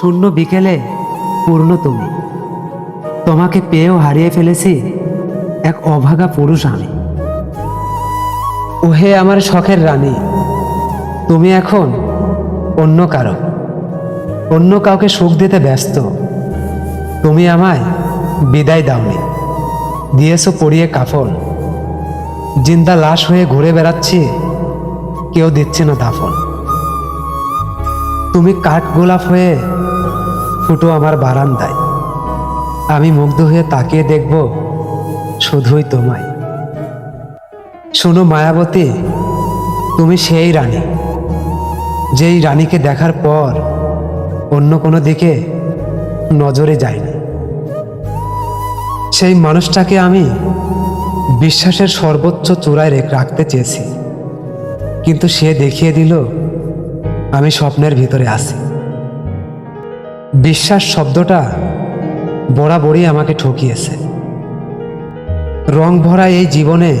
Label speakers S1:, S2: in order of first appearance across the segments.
S1: শূন্য বিকেলে পূর্ণ তুমি। তোমাকে পেয়েও হারিয়ে ফেলেছি এক অভাগা পুরুষ আমি। ওহে আমার শখের রানী, তুমি এখন অন্য কারও। অন্য কাউকে সুখ দিতে ব্যস্ত। তুমি আমায় বিদায় দাওনি। দিয়েছ পরিয়ে কাফন। জিন্দা লাশ হয়ে ঘুরে বেড়াচ্ছি, কেউ দিচ্ছে না দাফন। তুমি কাঠ গোলাপ হয়ে ফুটো আমার বারান্দায়। আমি মুগ্ধ হয়ে তাকিয়ে দেখব শুধুই তোমায়। শোনো মায়াবতী, তুমি সেই রানী। যেই রানীকে দেখার পর অন্য কোনো দিকে নজরে যায়নি। সেই মানুষটাকে আমি বিশ্বাসের সর্বোচ্চ চূড়ায় রেখ- রাখতে চেয়েছি। কিন্তু সে দেখিয়ে দিল আমি স্বপ্নের ভিতরে আছি। বিশ্বাস শব্দটা বরাবরই আমাকে ঠকিয়েছে। রং ভরা এই জীবনে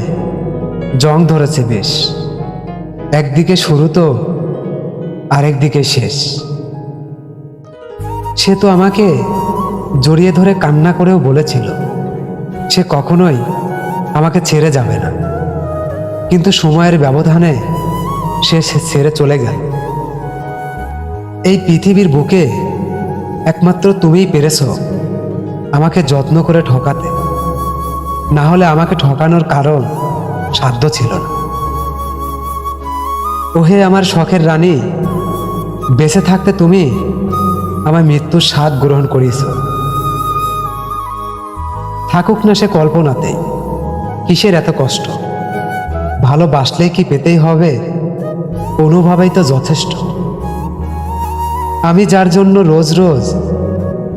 S1: জং ধরেছে বেশ। একদিকে শুরু তো, আরেকদিকে শেষ। সে তো আমাকে জড়িয়ে ধরে কান্না করেও বলেছিল, সে কখনোই আমাকে ছেড়ে যাবে না। কিন্তু সময়ের ব্যবধানে সে ছেড়ে চলে গেল। এই পৃথিবীর বুকে একমাত্র তুমিই পেরেছ আমাকে যত্ন করে ঠকাতে। না হলে আমাকে ঠকানোর কারণ সাধ্য ছিল না। ওহে আমার শখের রানী, বেঁচে থাকতে তুমি আমার মৃত্যুর স্বাদ গ্রহণ করিয়েছ। থাকুক না সে কল্পনাতেই, কিসের এত কষ্ট? ভালোবাসলেই কি পেতেই হবে? অনুভবেই তো যথেষ্ট। আমি যার জন্য রোজ রোজ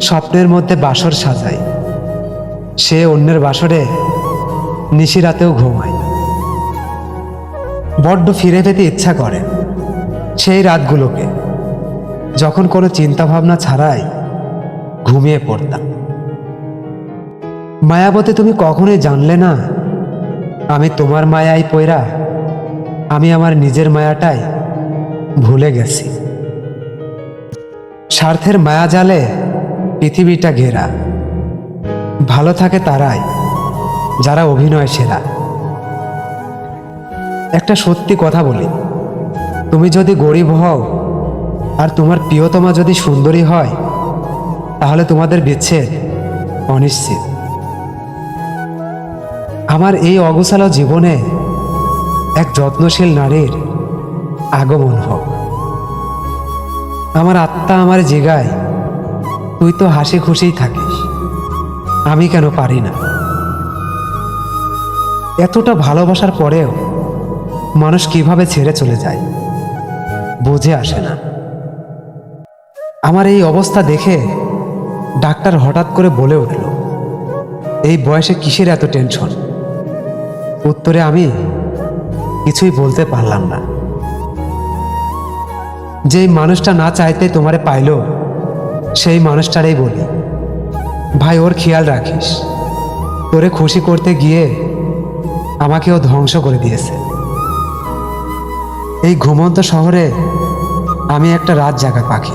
S1: স্বপ্নের মধ্যে বাসর সাজাই, সে অন্যের বাসরে নিশিরাতেও ঘুমায় বড্ড ফিরে পেতে ইচ্ছা করে সেই রাতগুলোকে, যখন কোনো চিন্তাভাবনা ছাড়াই ঘুমিয়ে পড়তাম। মায়াবতে, তুমি কখনোই জানলে না, আমি তোমার মায়াই পয়রা আমি আমার নিজের মায়াটাই ভুলে গেছি। স্বার্থের মায়া জালে পৃথিবীটা ঘেরা। ভালো থাকে তারাই, যারা অভিনয় সেরা। একটা সত্যি কথা বলি, তুমি যদি গরিব হও আর তোমার প্রিয়তমা যদি সুন্দরী হয়, তাহলে তোমাদের বিচ্ছেদ অনিশ্চিত। আমার এই অগোছালো জীবনে এক যত্নশীল নারীর আগমন হোক। আমার আত্মা আমার জেগায়। তুই তো হাসি খুশিই থাকিস। আমি কেন পারি না? এতটা ভালোবাসার পরেও মানুষ কীভাবে ছেড়ে চলে যায়, বুঝে আসে না। আমার এই অবস্থা দেখে ডাক্তার হঠাৎ করে বলে উঠল, এই বয়সে কিসের এত টেনশন উত্তরে আমি কিছুই বলতে পারলাম না। যেই মানুষটা না চাইতে তোমারে পাইলো, সেই মানুষটারই বলি। ভাই, ওর খেয়াল রাখিস। তোরে খুশি করতে গিয়ে আমাকে ও ধ্বংস করে দিয়েছে। এই ঘুমন্ত শহরে আমি একটা রাত জাগা পাখি।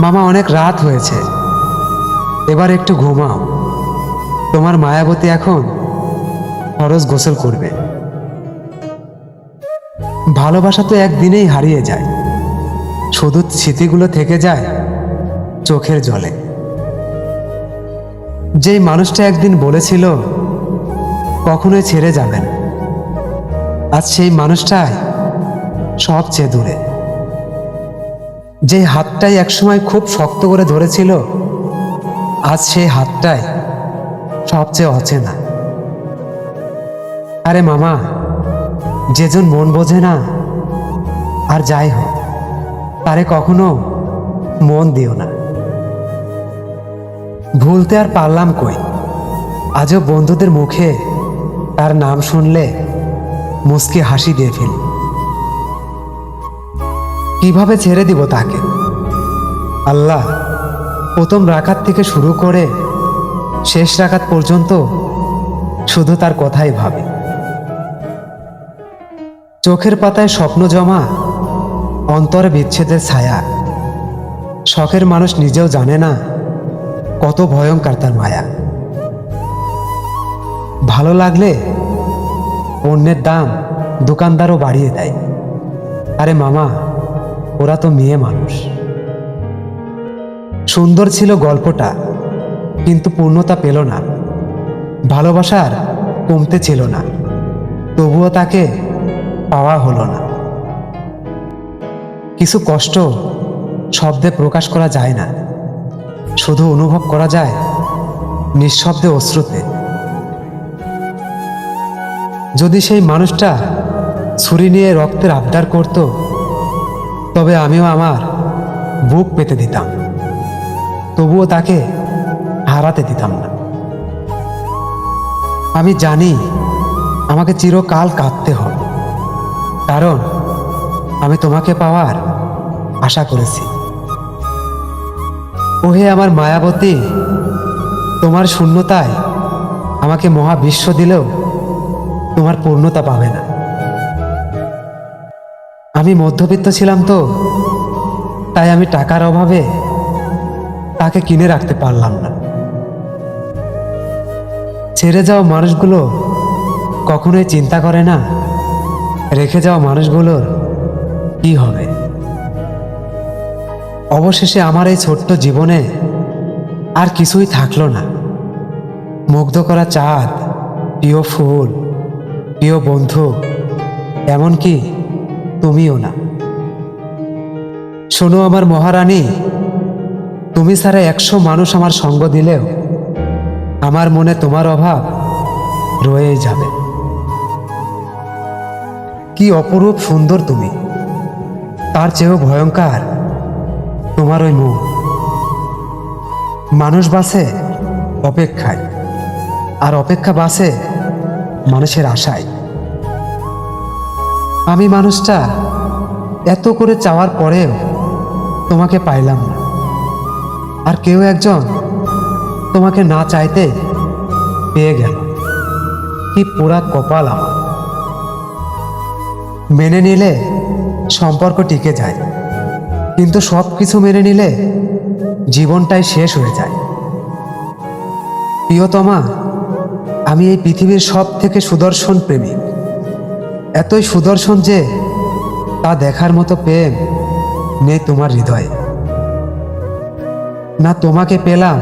S1: মামা, অনেক রাত হয়েছে। এবার একটু ঘুমাও। তোমার মায়াবতী এখন খরচ গোসল করবে। ভালোবাসা তো একদিনেই হারিয়ে যায়। শুধু স্মৃতিগুলো থেকে যায় চোখের জলে। যেই মানুষটা একদিন বলেছিল, কখনোই ছেড়ে যাবেন। আজ সেই মানুষটাই সবচেয়ে দূরে। যে হাতটাই একসময় খুব শক্ত করে ধরেছিল, আজ সেই হাতটাই সবচেয়ে অচেনা। আরে মামা, যেজন মন বোঝে না, আর যাই হোক তারে কখনো মন দিও না। ভুলতে আর পারলাম কই? আজও বন্ধুদের মুখে তার নাম শুনলে মুসকি হাসি দিয়ে ফেলি। কীভাবে ছেড়ে দিব তাকে? আল্লাহ, প্রথম রাখাত থেকে শুরু করে শেষ রাখাত পর্যন্ত শুধু তার কথাই ভাবে। চোখের পাতায় স্বপ্ন জমা অন্তরে বিচ্ছেদের ছায়া। শখের মানুষ নিজেও জানে না কত ভয়ঙ্কর তার মায়া। ভালো লাগলে পণ্যের দাম দোকানদারও বাড়িয়ে দেয়। আরে মামা, ওরা তো মেয়ে মানুষ। সুন্দর ছিল গল্পটা, কিন্তু পূর্ণতা পেল না। ভালোবাসার কমতে ছিল না। তবুও তাকে পাওয়া হলো না। কিছু কষ্ট শব্দে প্রকাশ করা যায় না। শুধু অনুভব করা যায় নিঃশব্দে অশ্রুতে। যদি সেই মানুষটা ছুরি নিয়ে রক্তের আবদার করত, তবে আমিও আমার বুক পেতে দিতাম। তবুও তাকে হারাতে দিতাম না। আমি জানি আমাকে চিরকাল কাঁদতে হবে, কারণ আমি তোমাকে পাওয়ার আশা করেছি। ওহে আমার মায়াবতী, তোমার শূন্যতায় আমাকে মহাবিশ্ব দিলেও তোমার পূর্ণতা পাবে না। আমি মধ্যবিত্ত ছিলাম তো, তাই আমি টাকার অভাবে তাকে কিনে রাখতে পারলাম না। ছেড়ে যাওয়া মানুষগুলো কখনোই চিন্তা করে না, রেখে যাওয়া মানুষগুলোর কি হবে? অবশেষে আমার এই ছোট্ট জীবনে আর কিছুই থাকল না। মুগ্ধ করা চাঁদ, প্রিয় ফুল, প্রিয় বন্ধু, এমনকি তুমিও না। শোনো আমার মহারানী, তুমি ছাড়া একশো মানুষ আমার সঙ্গ দিলেও আমার মনে তোমার অভাব রয়েই যাবে। কি অপরূপ সুন্দর তুমি। তার চেয়েও ভয়ঙ্কর। তোমার ওই মুখ। মানুষ বাসে অপেক্ষায়, আর অপেক্ষা বাসে মানুষের আশায়। আমি মানুষটা এত করে চাওয়ার পরেও তোমাকে পাইলাম না। আর কেউ একজন তোমাকে না চাইতে পেয়ে গেল। কি পোড়া কপাল আমার। মেনে নিলে সম্পর্ক টিকে যায়। কিন্তু সব কিছু মেনে নিলে জীবনটাই শেষ হয়ে যায়। প্রিয়তমা, আমি এই পৃথিবীর সব থেকে সুদর্শন প্রেমিক। এতই সুদর্শন যে তা দেখার মতো প্রেম নেই তোমার হৃদয়ে। না তোমাকে পেলাম,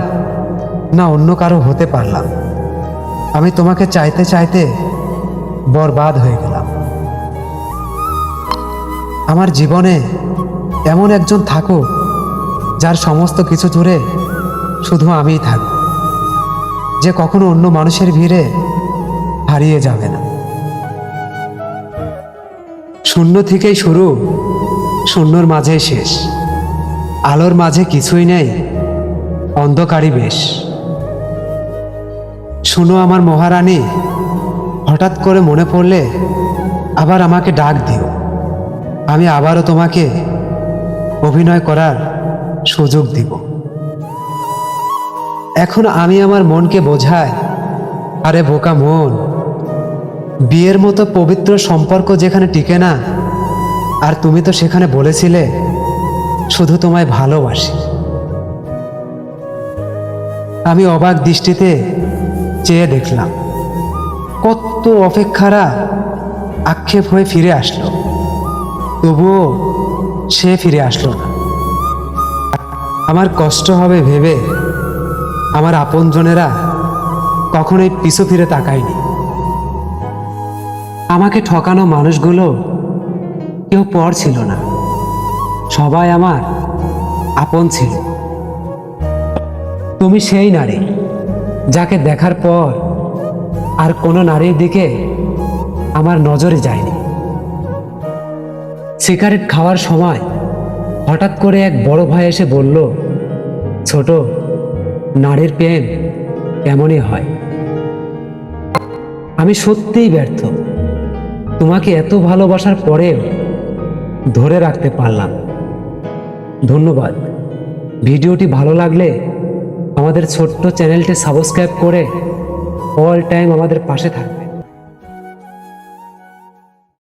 S1: না অন্য কারও হতে পারলাম। আমি তোমাকে চাইতে চাইতে বরবাদ হয়ে গেলাম। আমার জীবনে এমন একজন থাকুক যার সমস্ত কিছু জুড়ে শুধু আমিই থাকব যে কখনো অন্য মানুষের ভিড়ে হারিয়ে যাবে না। শূন্য থেকেই শুরু, শূন্যর মাঝেই শেষ। আলোর মাঝে কিছুই নেই, অন্ধকারই বেশ। শুনো আমার মহারানী, হঠাৎ করে মনে পড়লে আবার আমাকে ডাক দিও। আমি আবারও তোমাকে অভিনয় করার সুযোগ দিব। এখন আমি আমার মনকে বোঝাই, আরে বোকা মন, বিয়ের মতো পবিত্র সম্পর্ক যেখানে টিকে না, আর তুমি তো সেখানে বলেছিলে শুধু তোমায় ভালোবাসি। আমি অবাক দৃষ্টিতে চেয়ে দেখলাম, কত অপেক্ষারা আক্ষেপ হয়ে ফিরে আসলো। তবুও সে ফিরে আসলো না। আমার কষ্ট হবে ভেবে আমার আপনজনেরা কখনোই পিছু ফিরে তাকায়নি। আমাকে ঠকানো মানুষগুলো কেউ পর ছিল না। সবাই আমার আপন ছিল। তুমি সেই নারী যাকে দেখার পর আর কোনো নারীর দিকে আমার নজরে যায়নি। সিগারেট খাওয়ার সময় হঠাৎ করে এক বড় ভাই এসে বলল, ছোট নারীর প্রেম এমনই হয়? আমি সত্যিই ব্যর্থ। তোমাকে এত ভালোবাসার পরেও ধরে রাখতে পারলাম। ধন্যবাদ। ভিডিওটি ভালো লাগলে আমাদের ছোট্ট চ্যানেলটি সাবস্ক্রাইব করে অল টাইম আমাদের পাশে থাকবে।